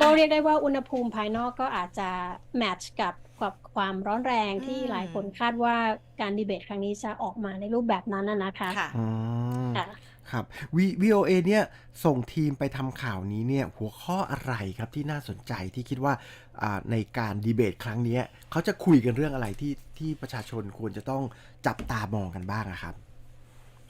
ก็เรียกได้ว่าอุณหภูมิภายนอกก็อาจจะแมทช์กับกับความร้อนแรงที่อืมหลายคนคาดว่าการดีเบตครั้งนี้จะออกมาในรูปแบบนั้นน่ะนะคะค่ะอืมค่ะครับ V- VOA เนี่ยส่งทีมไปทำข่าวนี้เนี่ยหัวข้ออะไรครับที่น่าสนใจที่คิดว่าอ่าในการดีเบตครั้งเนี้ยเขาจะคุยกันเรื่องอะไรที่ที่ประชาชนควรจะต้องจับตามองกันบ้างอะครับ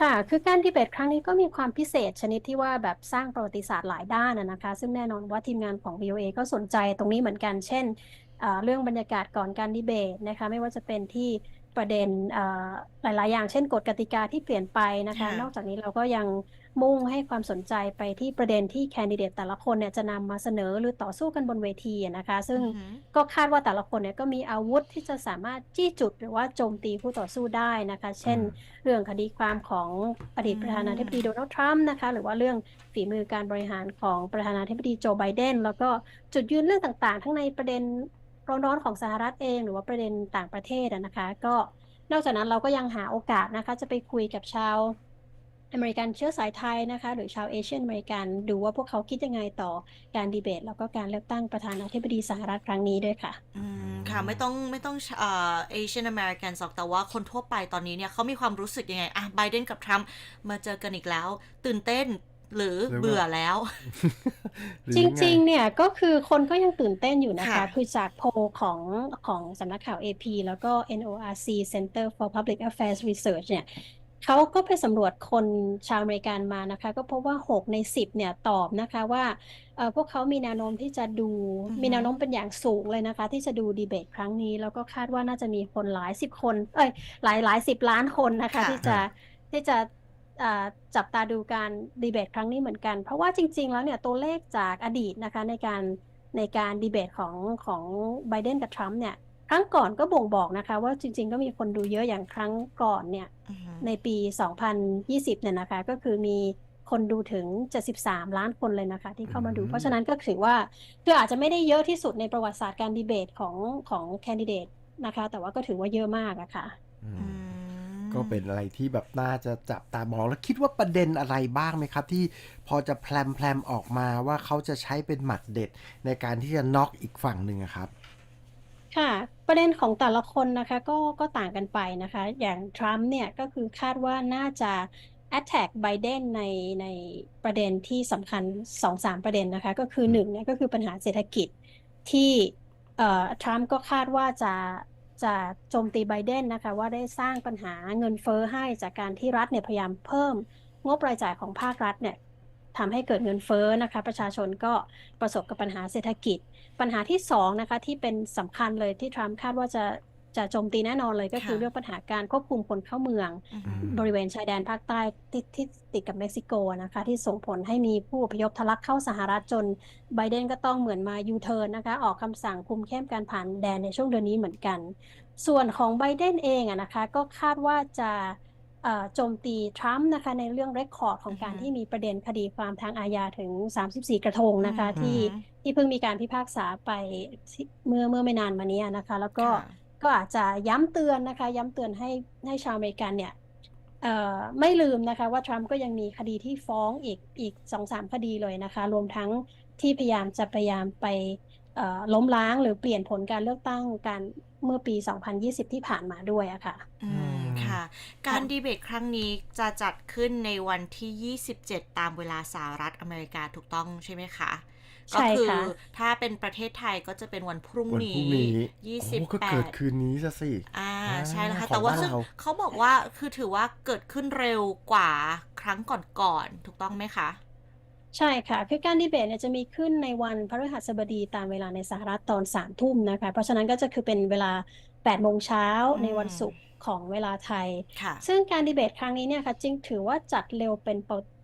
ค่ะ คือการดีเบตครั้งนี้ก็มีความพิเศษชนิดที่ว่าแบบสร้างประวัติศาสตร์หลายด้านนะนะคะ ซึ่งแน่นอนว่าทีมงานของ VOA ก็สนใจตรงนี้เหมือนกัน เช่นเอ่อเรื่องบรรยากาศก่อนการดีเบตนะคะ ไม่ว่าจะเป็นที่ ประเด็นเอ่อหลาย ๆ อย่างเช่นกฎกติกาที่เปลี่ยนไปนะคะค่ะนอกจากนี้เราก็ยังมุ่งให้ความสนใจไปที่ประเด็นที่แคนดิเดตแต่ละคนเนี่ยจะนำมาเสนอหรือต่อสู้กันบนเวทีอะนะคะ ซึ่งอือหือก็คาดว่าแต่ละคนเนี่ยก็มีอาวุธที่จะสามารถจี้จุดหรือว่าโจมตีผู้ต่อสู้ได้นะคะ เช่นอืมเรื่องคดีความของอดีตอืมประธานาธิบดีโดนัลด์ทรัมป์นะคะ หรือว่าเรื่องฝีมือการบริหารของประธานาธิบดีโจไบเดนแล้วก็จุดยืนเรื่องต่าง ๆ ทั้งในประเด็น ร้อนๆของสหรัฐเอง หรือว่าประเด็นต่างประเทศอะนะคะ ก็นอกจากนั้นเราก็ยังหาโอกาสนะคะ จะไปคุยกับชาวอเมริกันเชื้อสายไทยนะคะ หรือชาวเอเชียนอเมริกันดูว่าพวกเขาคิดยังไงต่อการดีเบต แล้วก็การเลือกตั้งประธานาธิบดีสหรัฐครั้งนี้ด้วยค่ะอืมค่ะไม่ต้องไม่ต้องเอ่อเอเชียนอเมริกันหรอกแต่ว่าคนทั่วไปตอนนี้เนี่ยเขามีความรู้สึกยังไงอะไบเดนกับทรัมป์มาเจอกันอีกแล้ว ตื่นเต้น หรือหรือว่าเบื่อแล้วหรือจยังไงริง ๆ เนี่ยก็คือคนก็ยังตื่นเต้นอยู่นะคะค่ะคือจากโพลของของสำนักข่าว AP แล้วก็ NORC Center for Public Affairs Research เนี่ยเขาก็ไปสำรวจคนชาวอเมริกันมานะคะ ก็พบว่า 6 ใน 10 เนี่ยตอบนะคะว่าเอ่อพวกเขามีแนวโน้มที่จะดูอือฮึมีแนวโน้มเป็นอย่างสูงเลยนะคะ ที่จะดูดีเบตครั้งนี้ แล้วก็คาดว่าน่าจะมีคนหลายสิบคน เอ้ยหลายหลายสิบล้านคนนะคะค่ะที่จะที่จะเอ่อ จับตาดูการดีเบตครั้งนี้เหมือนกัน เพราะว่าจริง ๆ แล้วเนี่ยตัวเลขจากอดีตนะคะในการในการดีเบตของของไบเดนกับทรัมป์เนี่ยครั้งก่อนก็บ่งบอกนะคะว่าจริง ๆ ก็มีคนดูเยอะอย่างครั้งก่อนเนี่ยอือหือในปี 2020 เนี่ยนะคะ ก็คือมีคนดูถึง 73 ล้านคนเลยนะคะ ที่เข้ามาดูอืมเพราะฉะนั้นก็ถือว่าคืออาจจะไม่ได้เยอะที่สุดในประวัติศาสตร์การดีเบตของของแคนดิเดตนะคะ แต่ว่าก็ถือว่าเยอะมากอะค่ะอืมอืม ก็เป็นอะไรที่แบบน่าจะจับตามองแล้วคิดว่าประเด็นอะไรบ้างไหมครับ ที่พอจะแพลมแพลมออกมาว่าเขาจะใช้เป็นหมัดเด็ดในการที่จะน็อกอีกฝั่งหนึ่งอะครับ ค่ะ ประเด็นของแต่ละคนนะคะ ก็ก็ต่างกันไปนะคะ อย่างทรัมป์เนี่ยก็คือคาดว่าน่าจะ attack ไบเดนในในประเด็นที่สำคัญ 2-3 ประเด็นนะคะ ก็คือหนึ่งเนี่ยก็คือปัญหาเศรษฐกิจที่เอ่อทรัมป์ก็คาดว่าจะ จะโจมตีไบเดนนะคะว่าได้สร้างปัญหาเงินเฟ้อให้จากการที่รัฐเนี่ยพยายามเพิ่ม งบรายจ่ายของภาครัฐเนี่ยทำให้เกิดเงินเฟ้อนะคะ ประชาชนก็ประสบกับปัญหาเศรษฐกิจ ปัญหาที่สองนะคะที่เป็นสำคัญเลยที่ทรัมป์คาดว่าจะ จะโจมตีแน่นอนเลยก็คือค่ะเรื่องปัญหาการควบคุมคนเข้าเมืองอือหือมบริเวณชายแดนภาคใต้ที่ที่ติดกับเม็กซิโกนะคะ ที่ส่งผลให้มีผู้อพยพทะลักเข้าสหรัฐจนไบเดนก็ต้องเหมือนมายูเทิร์นนะคะ ออกคำสั่งคุมเข้มการผ่านแดนในช่วงเดือนนี้เหมือนกัน ส่วนของไบเดนเองอะนะคะก็คาดว่าจะเอ่อโจมตีทรัมป์นะคะในเรื่องเรคคอร์ดของการอือฮึที่มีประเด็นคดีความทางอาญาถึง 34 กระทงนะคะอือฮึที่ที่เพิ่งมีการพิพากษาไปที่เมื่อเมื่อไม่นานมานี้นะคะ แล้วก็ค่ะ ก็อาจจะย้ำเตือนนะคะ ย้ำเตือนให้ให้ชาวอเมริกันเนี่ยไม่ลืมนะคะว่าทรัมป์ก็ยังมีคดีที่ฟ้องอีกอีกสองสามคดีเลยนะคะ รวมทั้งที่พยายามจะพยายามไปล้มล้างหรือเปลี่ยนผลการเลือกตั้งการเมื่อปี 2020 ที่ผ่านมาด้วยอะค่ะอืมค่ะ การดีเบตครั้งนี้จะจัดขึ้นในวันที่ 27 ตามเวลาสหรัฐอเมริกาถูกต้องใช่ไหมคะ ก็ใช่คือค่ะถ้าเป็นประเทศไทยก็จะเป็นวันพรุ่งวันนี้พรุ่งนี้ยี่โอ้สิบก็แปเกิดดคืนนี้ซะสิ อ่าอ่าใช่แล้วค่ะของแต่ว่าบ้านซึ่งเราเขาบอกว่าคือถือว่าเกิดขึ้นเร็วกว่าครั้งก่อนๆถูกต้องไหมคะใช่ค่ะคือการดีเบตเนี่ยจะมีขึ้นในวันพฤหัสบดีตามเวลาในสหรัฐตอนสามทุ่มนะคะ เพราะฉะนั้นก็จะคือเป็นเวลา8โมงเช้าอืมในวันศุกร์ของเวลาไทยค่ะซึ่งการดีเบตครั้งนี้เนี่ยค่ะจริงถือว่าจัดเร็วเป็น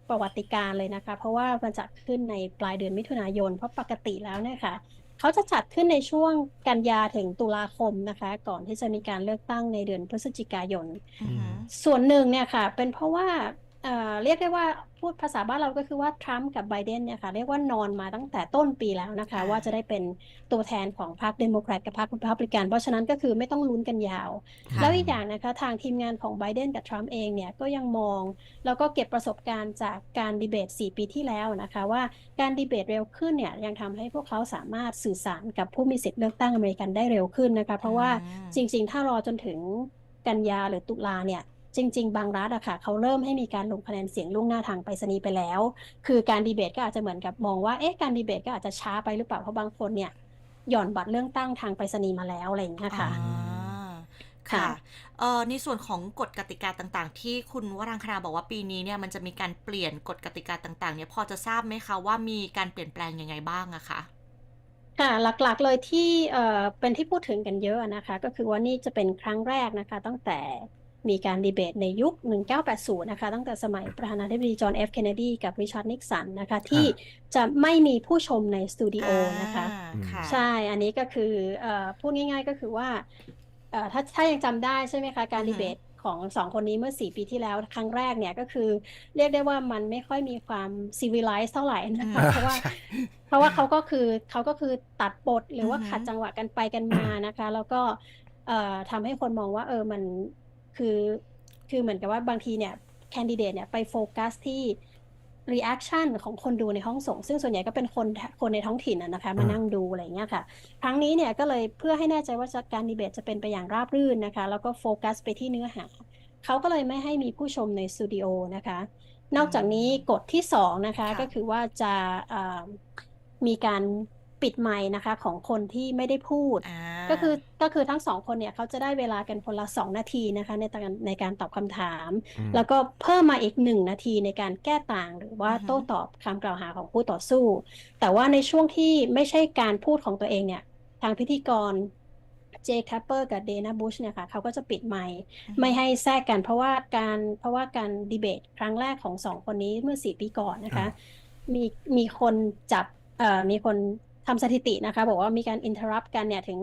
ประประวัติการณ์เลยนะคะ เพราะว่ามันจัดขึ้นในปลายเดือนมิถุนายน เพราะปกติแล้วเนี่ยค่ะเขาจะจัดขึ้นในช่วงกันยาถึงตุลาคมนะคะ ก่อนที่จะมีการเลือกตั้งในเดือนพฤศจิกายนอือหือส่วนหนึ่งเนี่ยค่ะ เป็นเพราะว่า เอ่อเรียกได้ว่าพูดภาษาบ้านเราก็คือว่าทรัมป์กับไบเดนเนี่ยค่ะเรียกว่านอนมาตั้งแต่ต้นปีแล้วนะคะอ่าว่าจะได้เป็นตัวแทนของพรรคเดโมแครตกับพรรครีพับลิกัน เพราะฉะนั้นก็คือไม่ต้องลุ้นกันยาวค่ะแล้วอีกอย่างนะคะทางทีมงานของไบเดนกับทรัมป์เองเนี่ยก็ยังมอง แล้วก็เก็บประสบการณ์จากการดีเบต 4 ปีที่แล้วนะคะว่าการดีเบตเร็วขึ้นเนี่ยยังทำให้พวกเขาสามารถสื่อสารกับผู้มีสิทธิ์เลือกตั้งอเมริกันได้เร็วขึ้นนะคะเพราะว่าอืมจริง ๆ ถ้ารอจนถึงกันยาหรือตุลาเนี่ย จริง ๆ บางรัฐอะค่ะเขาเริ่มให้มีการลงคะแนนเสียงล่วงหน้าทางไปรษณีย์ไปแล้ว คือการดีเบตก็อาจจะเหมือนกับมองว่าเอ๊ะการดีเบตก็อาจจะช้าไปหรือเปล่าเพราะบางคนเนี่ยหย่อนบัตรเลือกตั้งทางไปรษณีย์มาแล้วอะไรอย่างเงี้ยค่ะอ่าค่ะค่ะเอ่อในส่วนของกฎกติกาต่างๆ ที่คุณวรังคณาบอกว่าปีนี้เนี่ยมันจะมีการเปลี่ยนกฎกติกาต่างๆเนี่ยพอจะทราบไหมคะว่ามีการเปลี่ยนแปลงยังไงบ้างอะคะค่ะหลักๆเลยที่เอ่อเป็นที่พูดถึงกันเยอะนะคะ ก็คือว่านี่จะเป็นครั้งแรกนะคะ ตั้งแต่ มีการดีเบตในยุค 1980 นะคะ ตั้งแต่สมัยประธานาธิบดีจอห์นเอฟเคนเนดีกับริชาร์ดนิกสันนะคะ ที่จะไม่มีผู้ชมในสตูดิโอนะคะอ่าค่ะใช่ อันนี้ก็คือเอ่อพูดง่ายๆก็คือว่าเอ่อถ้าถ้ายังจำได้ใช่ไหมคะ การอือฮึดีเบตของสองคนนี้เมื่อสี่ปีที่แล้วครั้งแรกเนี่ยก็คือเรียกได้ว่ามันไม่ค่อยมีความซีวิไลซ์เท่าไหร่นะคะเพราะว่าใช่เพราะว่าเขาก็คือเขาก็คือตัดบทหรือว่าอือฮึขัดจังหวะกันไปกันมานะคะ แล้วก็เอ่อทำให้คนมองว่าเออมัน คือ คือเหมือนกับว่าบางทีเนี่ยแคนดิเดตเนี่ยไปโฟกัสที่ reaction ของคนดูในห้องส่ง ซึ่งส่วนใหญ่ก็เป็นคนคนในท้องถิ่นนะนะคะมาอ่านั่นั่งดูอะไรอย่างเงี้ยค่ะ ครั้งนี้เนี่ยก็เลยเพื่อให้แน่ใจว่าจะการดีเบตจะเป็นไปอย่างราบรื่นนะคะ แล้วก็โฟกัสไปที่เนื้อหา เขาก็เลยไม่ให้มีผู้ชมในสตูดิโอนะคะ นอกจากนี้กฎที่สองนะคะค่ะก็คือว่าจะเอ่อมีการ ปิดไมค์นะคะ ของคนที่ไม่ได้พูดอ่าก็คือก็คือทั้งสองคนเนี่ยเขาจะได้เวลากันคนละสองนาทีนะคะ ในการในการตอบคำถามอืมแล้วก็เพิ่มมาอีกหนึ่งนาทีในการแก้ต่างหรือว่าอือฮึโต้ตอบคำกล่าวหาของผู้ต่อสู้ แต่ว่าในช่วงที่ไม่ใช่การพูดของตัวเองเนี่ย ทางพิธีกรเจคแคปเปอร์กับเดนาบุชเนี่ยค่ะเขาก็จะปิดไมค์ไม่ให้แทรกกันเพราะว่าการเพราะว่าการดีเบตครั้งแรกของสองคนนี้เมื่อสี่ปีก่อนนะคะ มีมีคนจับเอ่อมีคน ทำสถิตินะคะ บอกว่ามีการอินเทอร์รัปกันเนี่ยถึง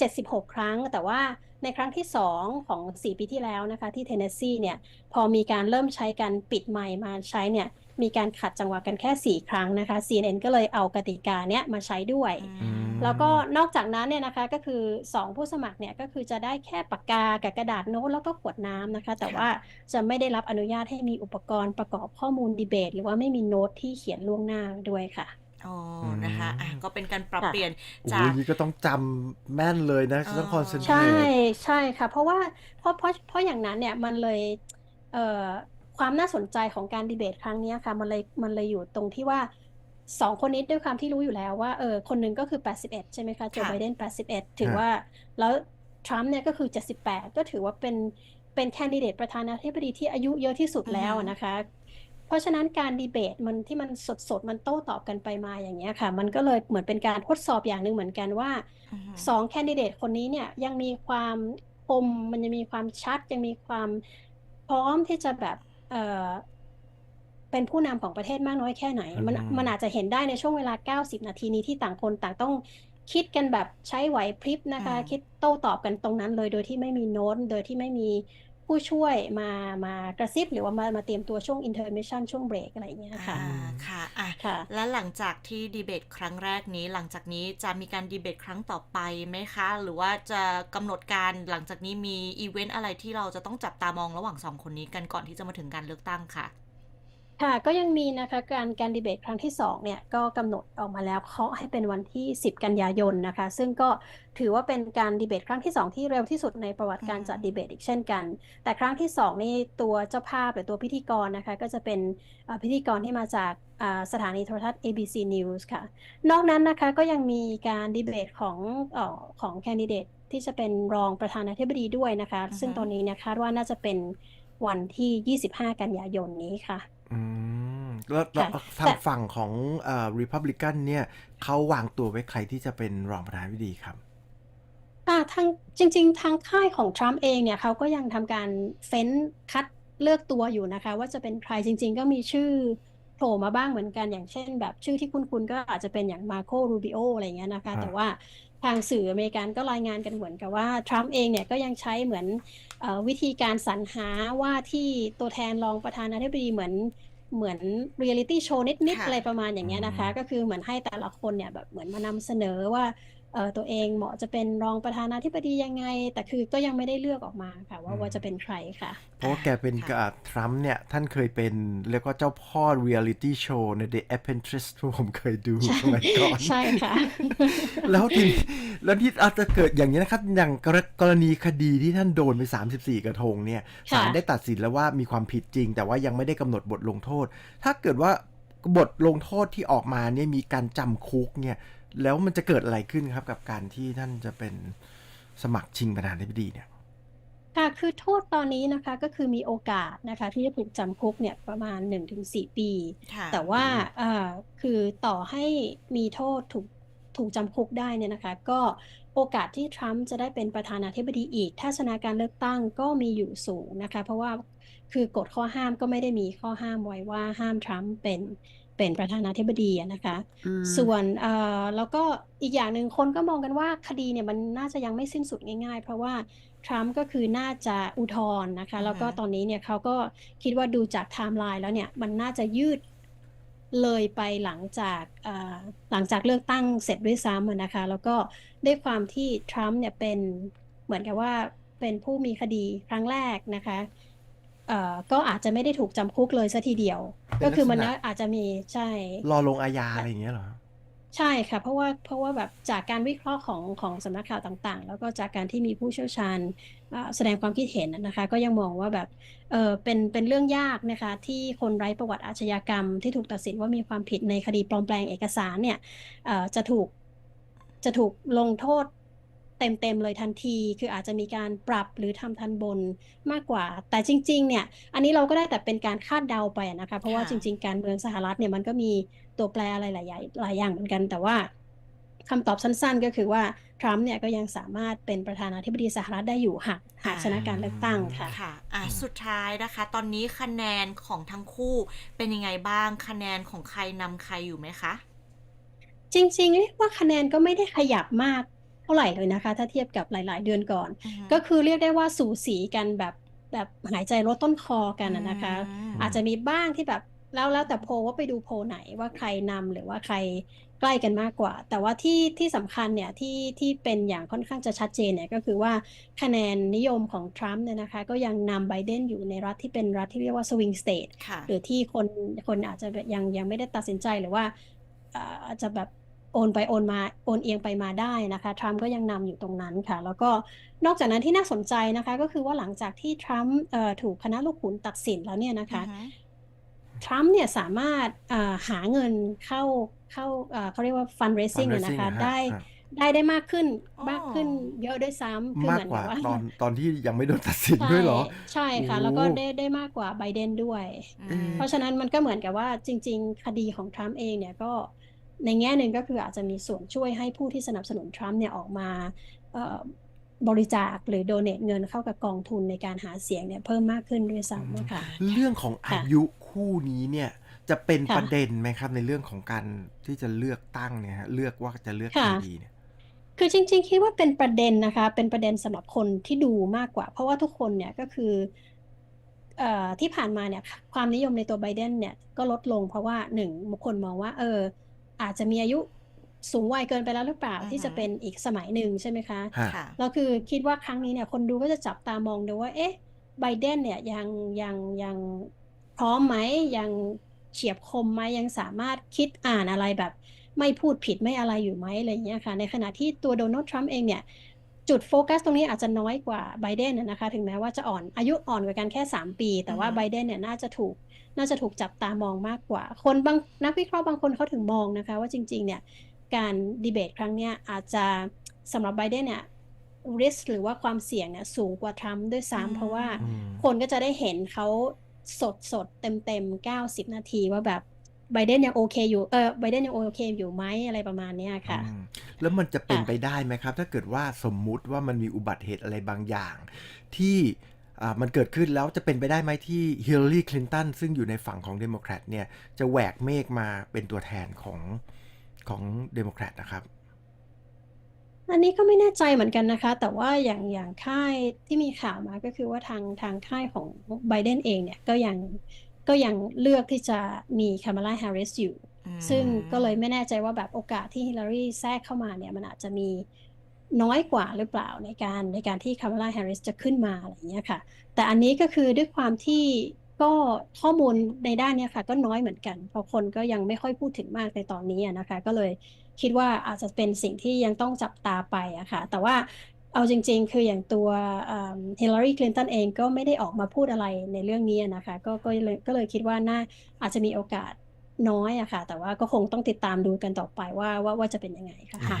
76 ครั้ง แต่ว่าในครั้งที่ 2 ของ 4 ปีที่แล้วนะคะ ที่เทนเนสซีเนี่ยพอมีการเริ่มใช้การปิดไมค์มาใช้เนี่ยมีการขัดจังหวะกันแค่ 4 ครั้งนะคะ CNN ก็เลยเอากติกาเนี้ยมาใช้ด้วยอืมแล้วก็นอกจากนั้นเนี่ยนะคะก็คือ 2 ผู้สมัครเนี่ยก็คือจะได้แค่ปากกากับกระดาษโน้ตแล้วก็ขวดน้ำนะคะ แต่ว่าจะไม่ได้รับอนุญาตให้มีอุปกรณ์ประกอบข้อมูลดีเบต หรือว่าไม่มีโน้ตที่เขียนล่วงหน้าด้วยค่ะ อ๋อ นะคะอะก็เป็นการปรับค่ะ เปลี่ยนโอ้โหจากอย่างนี้ก็ต้องจำแม่นเลยนะจะต้องเออคอนเซนเทรใช่ตใช่ค่ะ เพราะว่าเพราะเพราะเพราะอย่างนั้นเนี่ยมันเลยเอ่อความน่าสนใจของการดีเบตครั้งเนี้ยค่ะ มันเลยมันเลยอยู่ตรงที่ว่าสองคนนี้ด้วยความที่รู้อยู่แล้วว่าเออคนหนึ่งก็คือ 81 ใช่ไหมคะโจค่ะ ไบเดน81 ถือฮะว่าแล้วทรัมป์เนี่ยก็คือ 78 ก็ถือว่าเป็นเป็นแคนดิเดตประธานาธิบดีที่อายุเยอะที่สุดแล้วอือฮึนะคะ เพราะฉะนั้นการดีเบตมันที่มันสดสดๆมันโต้ตอบกันไปมาอย่างเงี้ยค่ะ มันก็เลยเหมือนเป็นการทดสอบอย่างหนึ่งเหมือนกันว่าอือฮึสองแคนดิเดตคนนี้เนี่ยยังมีความคมมันยังมีความชัดยังมีความพร้อมที่จะแบบเอ่อเป็นผู้นำของประเทศมากน้อยแค่ไหน มันอืมมันอาจจะเห็นได้ในช่วงเวลา 90 นาทีนี้ที่ต่างคนต่างต้องคิดกันแบบใช้ไหวพริบนะคะอืมคิดโต้ตอบกันตรงนั้นเลยโดยที่ไม่มีโน้ตโดยที่ไม่มี ผู้ช่วยมามากระซิบหรือว่ามามาเตรียมตัวช่วง intermission ช่วงเบรกอะไรอย่างเงี้ยค่ะอ่าค่ะอะค่ะ และหลังจากที่ดีเบตครั้งแรกนี้ หลังจากนี้จะมีการดีเบตครั้งต่อไปไหมคะ หรือว่าจะกำหนดการหลังจากนี้มีอีเวนต์อะไรที่เราจะต้องจับตามองระหว่างสองคนนี้กันก่อนที่จะมาถึงการเลือกตั้งค่ะ ค่ะก็ยังมีนะคะการการดีเบตครั้งที่สองเนี่ยก็กำหนดออกมาแล้วเคาะให้เป็นวันที่ 10 กันยายนนะคะ ซึ่งก็ถือว่าเป็นการดีเบตครั้งที่สองที่เร็วที่สุดในประวัติการอืมจัดดีเบตอีกเช่นกัน แต่ครั้งที่สองนี่ตัวเจ้าภาพหรือตัวพิธีกรนะคะ ก็จะเป็นเอ่อพิธีกรที่มาจากอ่าสถานีโทรทัศน์ ABC News ค่ะ นอกนั้นนะคะก็ยังมีการดีเบตของเอ่อของแคนดิเดตที่จะเป็นรองประธานาธิบดีด้วยนะคะอือฮึซึ่งตอนนี้เนี่ยคาดว่าน่าจะเป็นวันที่ 25 กันยายนนี้ค่ะ อืมแล้วแล้วค่ะทางแต่ฝั่งของเอ่อริพับลิกันเนี่ยเขาวางตัวไว้ใครที่จะเป็นรองประธานาธิบดีครับ อ่าทางจริง ๆ ทางค่ายของทรัมป์เองเนี่ยเขาก็ยังทำการเฟ้นคัดเลือกตัวอยู่นะคะ ว่าจะเป็นใครจริง ๆ ก็มีชื่อโผล่มาบ้างเหมือนกันอย่างเช่น แบบชื่อที่คุ้นๆก็อาจจะเป็นอย่างมาโครูบิโออะไรอย่างเงี้ยนะคะครับแต่ว่าทางสื่ออเมริกันก็รายงานกันเหมือนกับว่าทรัมป์เองเนี่ยก็ยังใช้เหมือนเอ่อ วิธีการสรรหาว่าที่ตัวแทนรองประธานาธิบดีเหมือนเหมือนเรียลิตี้โชว์นิดๆค่ะอะไรประมาณอย่างเงี้ยนะคะอืมก็คือเหมือนให้แต่ละคนเนี่ยแบบเหมือนมานำเสนอว่าเออตัวเองเหมาะจะเป็นรองประธานาธิบดียังไง แต่คือก็ยังไม่ได้เลือกออกมาค่ะ ว่าว่าจะเป็นใครค่ะ เพราะว่าแกเป็นค่ะกับทรัมป์เนี่ย ท่านเคยเป็นเรียกว่าเจ้าพ่อเรียลิตี้โชว์ใน The Apprentice ที่ผมเคยดูใช่สมัยก่อน ใช่ค่ะ แล้วทีนี้ แล้วที่อาจจะเกิดอย่างนี้ยนะครับ อย่างกรกรณีคดีที่ท่านโดนไป 34 กระทงเนี่ยค่ะศาลได้ตัดสินแล้วว่ามีความผิดจริง แต่ว่ายังไม่ได้กำหนดบทลงโทษ ถ้าเกิดว่าบทลงโทษที่ออกมาเนี่ยมีการจำคุกเนี่ย แล้วมันจะเกิดอะไรขึ้นครับ กับการที่ท่านจะเป็นสมัครชิงประธานาธิบดีเนี่ยค่ะคือโทษตอนนี้นะคะก็คือมีโอกาสนะคะที่จะถูกจำคุกเนี่ยประมาณ 1-4 ปีค่ะแต่ว่าเอ่อคือต่อให้มีโทษถูก ถูกจำคุกได้เนี่ยนะคะ ก็โอกาสที่ทรัมป์จะได้เป็นประธานาธิบดีอีก ถ้าชนะการเลือกตั้งก็มีอยู่สูงนะคะ เพราะว่าคือกฎข้อห้ามก็ไม่ได้มีข้อห้ามไว้ว่าห้ามทรัมป์เป็นเป็นประธานาธิบดีอะนะคะอืมส่วนเอ่อแล้วก็อีกอย่างหนึ่งคนก็มองกันว่าคดีเนี่ยมันน่าจะยังไม่สิ้นสุดง่ายๆ เพราะว่าทรัมป์ก็คือน่าจะอุทธรณ์นะคะอือฮะแล้วก็ตอนนี้เนี่ยเขาก็คิดว่าดูจากไทม์ไลน์แล้วเนี่ยมันน่าจะยืด เลยไปหลังจากเอ่อหลังจากเลือกตั้งเสร็จด้วยซ้ำอะนะคะ แล้วก็ด้วยความที่ทรัมป์เนี่ยเป็นเหมือนกับว่าเป็นผู้มีคดีครั้งแรกนะคะเอ่อก็อาจจะไม่ได้ถูกจำคุกเลยซะทีเดียวเป็นก็คือมันลักษณะอาจจะมีใช่ รอลงอาญาอะไรอย่างเงี้ยเหรอ ใช่ค่ะ เพราะว่าเพราะว่าแบบจากการวิเคราะห์ของของสำนักข่าวต่างๆ แล้วก็จากการที่มีผู้เชี่ยวชาญอ่า แสดงความคิดเห็นนะคะ ก็ยังมองว่าแบบเออเป็นเป็นเรื่องยากนะคะ ที่คนไร้ประวัติอาชญากรรม ที่ถูกตัดสินว่ามีความผิดในคดีปลอมแปลงเอกสารเนี่ยเอ่อจะถูกจะถูกลงโทษเต็มๆเลยทันที คืออาจจะมีการปรับหรือทำทันบนมากกว่า แต่จริง ๆ เนี่ย อันนี้เราก็ได้แต่เป็นการคาดเดาไปอะนะคะ เพราะว่าค่ะจริง ๆ การเมืองสหรัฐเนี่ยมันก็มีตัวแปรอะไรหลายอย่างหลายอย่างเหมือนกัน แต่ว่า คำตอบสั้นๆ ก็คือว่าทรัมป์เนี่ยก็ยังสามารถเป็นประธานาธิบดีสหรัฐได้อยู่หากหากชนะการเลือกตั้งค่ะค่ะอะอืมสุดท้ายนะคะ ตอนนี้คะแนนของทั้งคู่เป็นยังไงบ้างคะแนนของใครนำใครอยู่ไหมคะ จริงๆเรียกว่าคะแนนก็ไม่ได้ขยับมากเท่าไหร่เลยนะคะ ถ้าเทียบกับหลาย ๆ เดือนก่อนอือฮึก็คือเรียกได้ว่าสูสีกันแบบแบบหายใจลดต้นคอกันอะนะคะมอาจจะมีบ้างที่แบบแล้วแล้วแต่โพลว่าไปดูโพลไหนว่าใครนำหรือว่าใคร ใกล้กันมากกว่า แต่ว่าที่ที่สำคัญเนี่ยที่ที่เป็นอย่างค่อนข้างจะชัดเจนเนี่ยก็คือว่าคะแนนนิยมของทรัมป์เนี่ยนะคะก็ยังนำไบเดนอยู่ในรัฐที่เป็นรัฐที่เรียกว่าสวิงสเตทค่ะหรือที่คนคนอาจจะยังยังไม่ได้ตัดสินใจหรือว่าเอ่ออาจจะแบบโอนไปโอนมาโอนเอียงไปมาได้นะคะทรัมป์ก็ยังนำอยู่ตรงนั้นค่ะ แล้วก็นอกจากนั้นที่น่าสนใจนะคะ ก็คือว่าหลังจากที่ทรัมป์เอ่อถูกคณะลูกขุนตัดสินแล้วเนี่ยนะคะอือฮึทรัมป์เนี่ยสามารถเอ่อหาเงินเข้า เข้าเอ่อเขาเรียกว่า fundraising อะนะคะ fundraising อะฮะได้ฮะได้ได้มากขึ้นอ๋อมากขึ้นเยอะด้วยซ้ำคือมากเหมือนกกัว่าบว่าตอนตอนที่ยังไม่โดนตัดสินใช่ด้วยเหรอ ใช่ค่ะโอ้แล้วก็ได้ได้มากกว่าไบเดนด้วยอืมเพราะฉะนั้นมันก็เหมือนกับว่าจริง ๆ คดีของทรัมป์เองเนี่ยก็ในแง่หนึ่งก็คืออาจจะมีส่วนช่วยให้ผู้ที่สนับสนุนทรัมป์เนี่ยออกมาเอ่อบริจาคหรือโดเนทเงินเข้ากับกองทุนในการหาเสียงเนี่ยเพิ่มมากขึ้นด้วยซ้ำนะคะเรื่องของอาค่ะยุคู่นี้เนี่ย จะเป็นค่ะ ประเด็นไหมครับ ในเรื่องของการที่จะเลือกตั้งเนี่ยฮะเลือกว่าจะเลือกใครค่ะ ดีเนี่ย คือจริงๆ คิดว่าเป็นประเด็นนะคะ เป็นประเด็นสำหรับคนที่ดูมากกว่า เพราะว่าทุกคนเนี่ยก็คือเอ่อที่ผ่านมาเนี่ยความนิยมในตัวไบเดนเนี่ยก็ลดลงเพราะว่าหนึ่งบางคนมองว่า เออ อาจจะมีอายุสูงวัยเกินไปแล้วหรือเปล่าอือฮึที่จะเป็นอีกสมัยหนึ่งใช่ไหมคะ ฮะ ค่ะแล้วคือคิดว่าครั้งนี้เนี่ยคนดูก็จะจับตามองดูว่า เอ๊ะไบเดนเนี่ยยังยังยังพร้อมไหมยัง เฉียบคมไหมยังสามารถคิดอ่านอะไรแบบไม่พูดผิดไม่อะไรอยู่ไหมอะไรอย่างเงี้ยค่ะ ในขณะที่ตัวโดนัลด์ทรัมป์เองเนี่ย จุดโฟกัสตรงนี้อาจจะน้อยกว่าไบเดนนะนะคะ ถึงแม้ว่าจะอ่อนอายุอ่อนกว่ากันแค่ 3 ปี แต่ว่าอือฮึไบเดนเนี่ยน่าจะถูกน่าจะถูกจับตามองมากกว่า คนบางนักวิเคราะห์บางคนเขาถึงมองนะคะ ว่าจริง ๆ เนี่ย การดีเบตครั้งเนี้ยอาจจะสำหรับไบเดนเนี่ย risk หรือว่าความเสี่ยงเนี่ยสูงกว่าทรัมป์ด้วยอืมซ้ำเพราะว่าอืมคนก็จะได้เห็นเขา สดสดเต็มเต็มเก้าสิบนาทีว่าแบบไบเดนยังโอเคอยู่เออไบเดนยังโอเคอยู่ไหมอะไรประมาณเนี้ยค่ะอืมแล้วมันจะเป็นค่ะไปได้ไหมครับ ถ้าเกิดว่าสมมุติว่ามันมีอุบัติเหตุอะไรบางอย่าง ที่อ่ามันเกิดขึ้นแล้วจะเป็นไปได้ไหมที่ฮิลลารีคลินตันซึ่งอยู่ในฝั่งของเดโมแครตเนี่ย จะแหวกเมฆมาเป็นตัวแทนของของเดโมแครตนะครับ อันนี้ก็ไม่แน่ใจเหมือนกันนะคะ แต่ว่าอย่างอย่างค่ายที่มีข่าวมาก็คือว่าทางทางค่ายของไบเดนเองเนี่ยก็ยังก็ยังเลือกที่จะมีคามาลาแฮร์ริสอยู่อืมซึ่งก็เลยไม่แน่ใจว่าแบบโอกาสที่ฮิลลารีแทรกเข้ามาเนี่ยมันอาจจะมีน้อยกว่าหรือเปล่าในการในการที่คามาลาแฮร์ริสจะขึ้นมาอะไรอย่างเงี้ยค่ะ แต่อันนี้ก็คือด้วยความที่ก็ข้อมูลในด้านเนี้ยค่ะ ก็น้อยเหมือนกัน เพราะคนก็ยังไม่ค่อยพูดถึงมากในตอนนี้อะนะคะ ก็เลย คิดว่าอาจจะเป็นสิ่งที่ยังต้องจับตาไปอะค่ะ แต่ว่าเอาจริง ๆ คืออย่างตัวฮิลลารีคลินตันเองก็ไม่ได้ออกมาพูดอะไรในเรื่องนี้นะคะ ก็ก็เลยก็เลยคิดว่าน่าอาจจะมีโอกาสน้อยอะค่ะ แต่ว่าก็คงต้องติดตามดูกันต่อไปว่าว่าว่าจะเป็นยังไงค่ะหาก